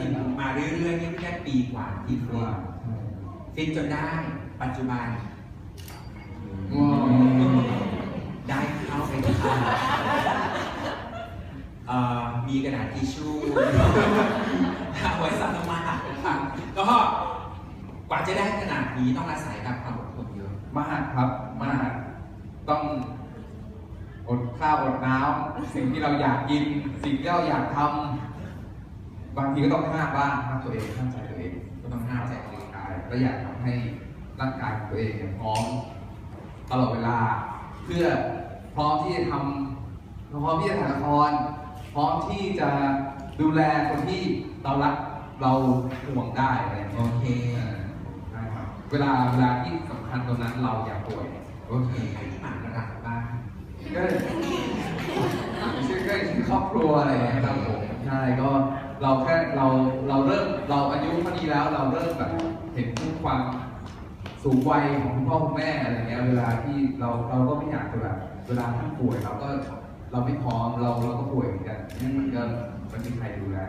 ริงๆมาเรื่อยๆนี่แค่ปีกว่าที่ฟิตฟิตจนได้ปัจจุบันว้าวได้เข้าไปทำเอ่อมีกระดาษทิชชู่เอาไว้ซักน้ำมันนะครับก็กว่าจะได้ขนาดนี้ต้องอาศัยแบบความอดทนเยอะมากครับมากต้องอดข้าวอดน้ำสิ่งที่เราอยากกิน สิ่งที่เราอยากทำ บางทีก็ต้องห้ามบ้างห้ามตัวเองห้ามใจตัวเองก็ต้องห้ามใจใจตัวเองกายและอยากทำให้ร่างกายของตัวเองเนี่ยพร้อมตลอดเวลา เพื่อพร้อมที่จะทำพร้อมที่จะถ่ายละครพร้อมที่จะดูแลคนที่เรารักเราห่วงได้อะไรอย่างโอเงี้ยเคเออได้ครับเวลาเวลาที่สำคัญตรงนั้นเราอย่าป่วยโอเคใครที่หมากระดับบ้างก็ชื่อก็ชื่อครอบครัวอะไรอย่างเงี้ยครับผมใช่ก็เราแค่เราเราเริ่มเราอายุเท่านี้แล้วเราเริ่มแบบเห็นความสูงวัยของคุณพ่อคุณแม่อะไรเงี้ยเวลาที่เราเราก็ไม่อยากจะแบบเวลาท่านป่วยเราก็เราไม่พร้อมเราเราก็ป่วยเหมือนกันนั่นมันก็มันมีใครดูแล